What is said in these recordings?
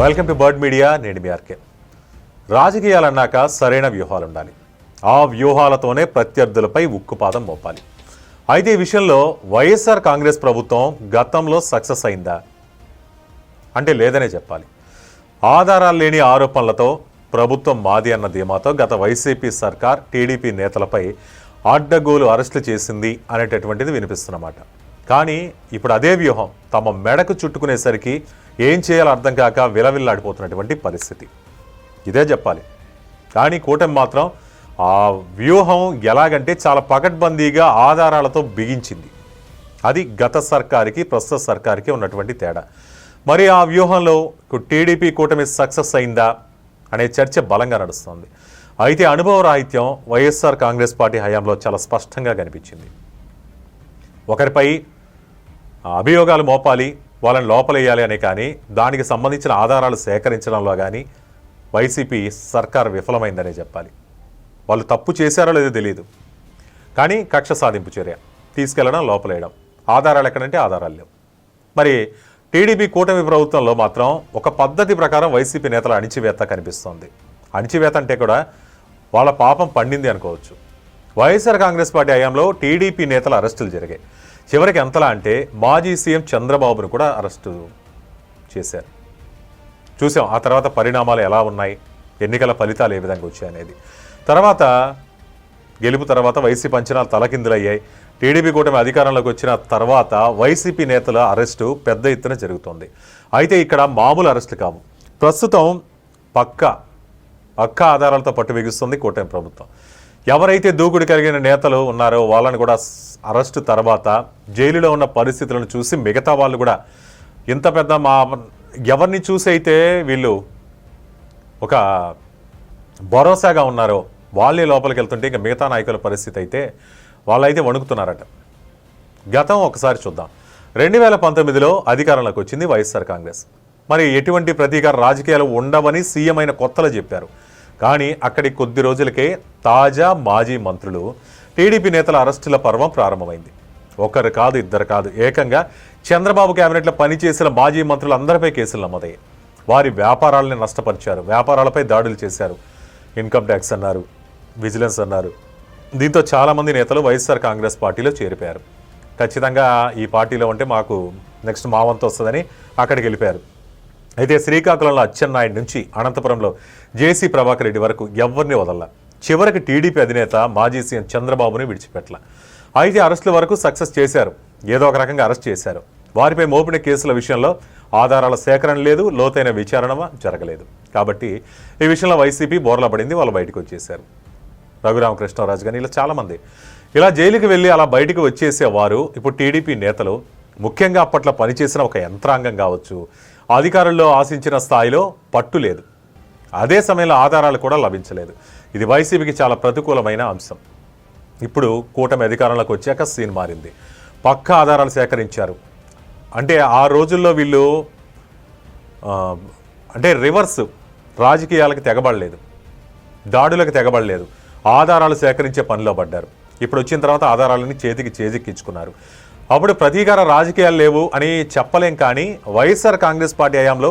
Welcome to bird media నేను మీ RK. రాజకీయాలన్నాక సరైన వ్యూహాలు ఉండాలి ఆ వ్యూహాలతోనే ప్రత్యర్థులపై ఉక్కుపాదం మోపాలి. అయితే ఈ విషయంలో వైఎస్ఆర్ కాంగ్రెస్ ప్రభుత్వం గతంలో సక్సెస్ అయిందా? అంటే లేదనే చెప్పాలి. ఆధారాలు లేని ఆరోపణలతో ప్రభుత్వం మాది అన్న ధీమాతో గత వైసీపీ సర్కార్ టీడీపీ నేతలపై అడ్డగోలు అరెస్టులు చేసింది అనేటటువంటిది వినిపిస్తున్నమాట కానీ ఇప్పుడు అదే వ్యూహం తమ మెడకు చుట్టుకునేసరికి ఏం చేయాలో అర్థం కాక విలవిల్లాడిపోతున్నటువంటి పరిస్థితి. ఇదే చెప్పాలి. కానీ కూటమి మాత్రం ఆ వ్యూహం ఎలాగంటే చాలా పకడ్బందీగా ఆధారాలతో బిగించింది. అది గత సర్కారుకి ప్రస్తుత సర్కారుకి ఉన్నటువంటి తేడా. మరి ఆ వ్యూహంలో టీడీపీ కూటమి సక్సెస్ అయిందా అనే చర్చ బలంగా నడుస్తోంది. అయితే అనుభవ రాహిత్యం వైఎస్ఆర్ కాంగ్రెస్ పార్టీ హయాంలో చాలా స్పష్టంగా కనిపించింది. ఒకరిపై అభియోగాలు మోపాలి వాళ్ళని లోపలేయాలి అనే కానీ దానికి సంబంధించిన ఆధారాలు సేకరించడంలో కానీ వైసీపీ సర్కార్ విఫలమైందనే చెప్పాలి. వాళ్ళు తప్పు చేశారో లేదో తెలియదు కానీ కక్ష సాధింపు చర్య తీసుకెళ్ళడం లోపలేయడం. ఆధారాలు ఎక్కడంటే ఆధారాలు లేవు. మరి టీడీపీ కూటమి ప్రభుత్వంలో మాత్రం ఒక పద్ధతి ప్రకారం వైసీపీ నేతల అణిచివేత కనిపిస్తోంది. అణిచివేత అంటే కూడా వాళ్ళ పాపం పండింది అనుకోవచ్చు. వైఎస్ఆర్ కాంగ్రెస్ పార్టీ హయాంలో టీడీపీ నేతల అరెస్టులు జరిగాయి. చివరికి ఎంతలా అంటే మాజీ సీఎం చంద్రబాబును కూడా అరెస్టు చేశారు. చూసాం ఆ తర్వాత పరిణామాలు ఎలా ఉన్నాయి ఎన్నికల ఫలితాలు ఏ విధంగా వచ్చాయి అనేది. తర్వాత గెలుపు తర్వాత వైసీపీ అంచనాలు తలకిందులయ్యాయి. టీడీపీ కూటమి అధికారంలోకి వచ్చిన తర్వాత వైసీపీ నేతల అరెస్టు పెద్ద ఎత్తున జరుగుతోంది. అయితే ఇక్కడ మామూలు అరెస్టులు కావు. ప్రస్తుతం పక్క పక్క ఆధారాలతో పట్టు బిగిస్తుంది కూటమి ప్రభుత్వం. ఎవరైతే దూకుడు కలిగిన నేతలు ఉన్నారో వాళ్ళని కూడా అరెస్టు తర్వాత జైలులో ఉన్న పరిస్థితులను చూసి మిగతా వాళ్ళు కూడా ఇంత పెద్ద మా ఎవరిని చూసి అయితే వీళ్ళు ఒక భరోసాగా ఉన్నారో వాళ్ళే లోపలికి వెళ్తుంటే ఇంకా మిగతా నాయకుల పరిస్థితి అయితే వాళ్ళైతే వణుకుతున్నారట. గతం ఒకసారి చూద్దాం. రెండు వేల పంతొమ్మిదిలో అధికారంలోకి వచ్చింది వైఎస్ఆర్ కాంగ్రెస్. మరి ఎటువంటి ప్రతీకార రాజకీయాలు ఉండవని సీఎం అయిన కొత్తలో చెప్పారు. కానీ అక్కడి కొద్ది రోజులకే తాజా మాజీ మంత్రులు టీడీపీ నేతల అరెస్టుల పర్వం ప్రారంభమైంది. ఒకరు కాదు ఇద్దరు కాదు ఏకంగా చంద్రబాబు క్యాబినెట్లో పనిచేసిన మాజీ మంత్రులు అందరిపై కేసులు నమోదయ్యాయి. వారి వ్యాపారాలని నష్టపరిచారు వ్యాపారాలపై దాడులు చేశారు. ఇన్కమ్ ట్యాక్స్ అన్నారు విజిలెన్స్ అన్నారు. దీంతో చాలామంది నేతలు వైఎస్ఆర్ కాంగ్రెస్ పార్టీలో చేరిపోయారు. ఖచ్చితంగా ఈ పార్టీలో ఉంటే మాకు నెక్స్ట్ మావంత వస్తుందని అక్కడికి వెళ్ళిపోయారు. అయితే శ్రీకాకుళంలో అచ్చెన్నాయుడు నుంచి అనంతపురంలో జేసీ ప్రభాకర్ రెడ్డి వరకు ఎవరిని వదల చివరికి టీడీపీ అధినేత మాజీ సీఎం చంద్రబాబుని విడిచిపెట్టల. అయితే అరెస్టుల వరకు సక్సెస్ చేశారు. ఏదో ఒక రకంగా అరెస్ట్ చేశారు. వారిపై మోపిన కేసుల విషయంలో ఆధారాల సేకరణ లేదు లోతైన విచారణ జరగలేదు. కాబట్టి ఈ విషయంలో వైసీపీ బోర్లా పడింది వాళ్ళు బయటకు వచ్చేశారు. రఘురామకృష్ణరాజు కానీ ఇలా చాలామంది. ఇలా జైలుకి వెళ్ళి అలా బయటకు వచ్చేసేవారు ఇప్పుడు టీడీపీ నేతలు. ముఖ్యంగా అప్పట్లో పనిచేసిన ఒక యంత్రాంగం కావచ్చు అధికారుల్లో ఆశించిన స్థాయిలో పట్టు లేదు. అదే సమయంలో ఆధారాలు కూడా లభించలేదు. ఇది వైసీపీకి చాలా ప్రతికూలమైన అంశం. ఇప్పుడు కూటమి అధికారంలోకి వచ్చాక సీన్ మారింది. పక్క ఆధారాలు సేకరించారు. అంటే ఆ రోజుల్లో వీళ్ళు అంటే రివర్స్ రాజకీయాలకు తెగబడలేదు. దాడులకు తెగబడలేదు. ఆధారాలు సేకరించే పనిలో పడ్డారు. ఇప్పుడు వచ్చిన తర్వాత ఆధారాలని చేతికి చేజిక్కించుకున్నారు. అప్పుడు ప్రతీకార రాజకీయాలు లేవు అని చెప్పలేం కానీ వైఎస్ఆర్ కాంగ్రెస్ పార్టీ హయాంలో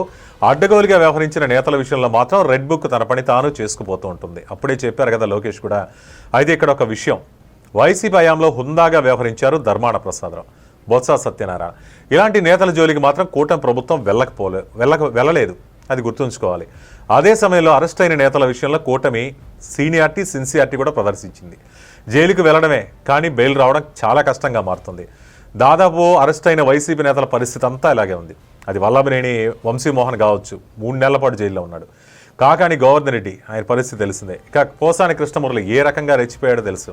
అడ్డగోలుగా వ్యవహరించిన నేతల విషయంలో మాత్రం రెడ్ బుక్ తన పని తాను చేసుకుపోతూ ఉంటుంది. అప్పుడే చెప్పారు కదా లోకేష్ కూడా. అయితే ఇక్కడ ఒక విషయం. వైసీపీ హయాంలో హుందాగా వ్యవహరించారు ధర్మాన ప్రసాదరావు. బొత్స సత్యనారాయణ. ఇలాంటి నేతల జోలికి మాత్రం కూటమి ప్రభుత్వం వెళ్ళకపోలే వెళ్ళక వెళ్ళలేదు. అది గుర్తుంచుకోవాలి. అదే సమయంలో అరెస్ట్ అయిన నేతల విషయంలో కూటమి సీనియారిటీ సిన్సియారిటీ కూడా ప్రదర్శించింది. జైలుకు వెళ్ళడమే కానీ బెయిల్ రావడం చాలా కష్టంగా మారుతుంది. దాదాపు అరెస్ట్ అయిన వైసీపీ నేతల పరిస్థితి అంతా ఇలాగే ఉంది. అది వల్లభనేని వంశీమోహన్ కావచ్చు మూడు నెలల పాటు జైల్లో ఉన్నాడు. కాకాని గోవర్ధన్ రెడ్డి ఆయన పరిస్థితి తెలిసిందే. ఇక పోసాని కృష్ణమురళి ఏ రకంగా రెచ్చిపోయాడో తెలుసు.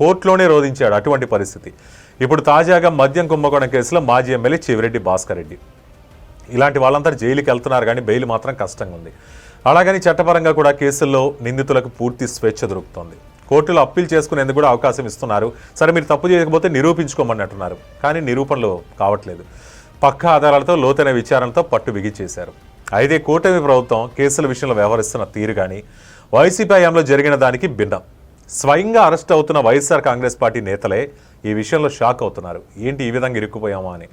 కోర్టులోనే రోధించాడు అటువంటి పరిస్థితి. ఇప్పుడు తాజాగా మద్యం కుంభకోణం కేసులో మాజీ ఎమ్మెల్యే చివిరెడ్డి భాస్కర్ రెడ్డి. ఇలాంటి వాళ్ళంతా జైలుకి వెళ్తున్నారు కానీ బెయిల్ మాత్రం కష్టంగా ఉంది అలాగని చట్టపరంగా కూడా కేసుల్లో నిందితులకు పూర్తి స్వేచ్ఛ దొరుకుతోంది. కోర్టులో అప్పీల్ చేసుకునేందుకు కూడా అవకాశం ఇస్తున్నారు. సరే మీరు తప్పు చేయకపోతే నిరూపించుకోమని అంటున్నారు కానీ నిరూపణలు కావట్లేదు. పక్క ఆధారాలతో లోతైన విచారణతో పట్టు బిగిచేశారు అయితే కూటమి ప్రభుత్వం కేసుల విషయంలో వ్యవహరిస్తున్న తీరు కానీ వైసీపీ హయాంలో జరిగిన దానికి భిన్నం. స్వయంగా అరెస్ట్ అవుతున్న వైఎస్ఆర్ కాంగ్రెస్ పార్టీ నేతలే ఈ విషయంలో షాక్ అవుతున్నారు. ఏంటి ఈ విధంగా ఇరుక్కుపోయామా అని.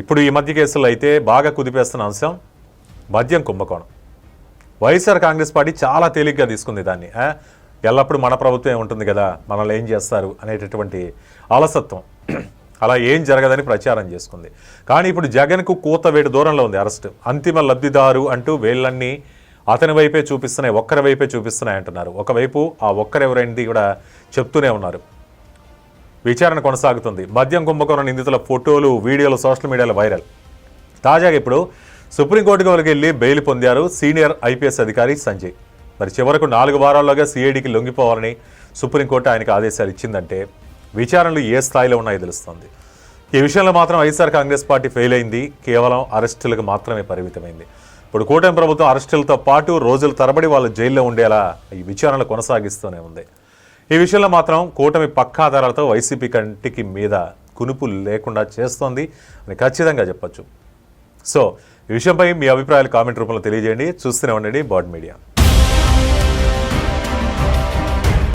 ఇప్పుడు ఈ మధ్య కేసుల్లో అయితే బాగా కుదిపేస్తున్న అంశం మద్యం కుంభకోణం. వైఎస్ఆర్ కాంగ్రెస్ పార్టీ చాలా తేలిగ్గా తీసుకుంది దాన్ని. ఎల్లప్పుడూ మన ప్రభుత్వమే ఉంటుంది కదా మనల్ని ఏం చేస్తారు అనేటటువంటి అలసత్వం. అలా ఏం జరగదని ప్రచారం చేసుకుంది. కానీ ఇప్పుడు జగన్కు కూతవేటు దూరంలో ఉంది అరెస్ట్. అంతిమ లబ్ధిదారు అంటూ వేళ్ళన్నీ అతని వైపే చూపిస్తున్నాయి ఒక్కరి వైపే చూపిస్తున్నాయి అంటున్నారు. ఒకవైపు ఆ ఒక్కరెవరైంది కూడా చెప్తూనే ఉన్నారు. విచారణ కొనసాగుతుంది. మద్యం కుంభకోణం నిందితుల ఫోటోలు వీడియోలు సోషల్ మీడియాలో వైరల్. తాజాగా ఇప్పుడు సుప్రీంకోర్టుకు వరకు వెళ్ళి బెయిల్ పొందారు సీనియర్ ఐపీఎస్ అధికారి సంజయ్. మరి చివరకు నాలుగు వారాల్లోగా సిఐడికి లొంగిపోవాలని సుప్రీంకోర్టు ఆయనకు ఆదేశాలు ఇచ్చిందంటే విచారణలు ఏ స్థాయిలో ఉన్నాయో తెలుస్తోంది. ఈ విషయంలో మాత్రం వైఎస్ఆర్ కాంగ్రెస్ పార్టీ ఫెయిల్ అయింది. కేవలం అరెస్టులకు మాత్రమే పరిమితమైంది. ఇప్పుడు కూటమి ప్రభుత్వం అరెస్టులతో పాటు రోజుల తరబడి వాళ్ళు జైల్లో ఉండేలా ఈ విచారణలు కొనసాగిస్తూనే ఉంది. ఈ విషయంలో మాత్రం కూటమి పక్కాధారాలతో వైసీపీ కంటికి మీద కునుపు లేకుండా చేస్తోంది అని ఖచ్చితంగా చెప్పచ్చు. సో ఈ విషయంపై మీ అభిప్రాయాలు కామెంట్ రూపంలో తెలియజేయండి. చూస్తూనే ఉండండి బాడ్ మీడియా.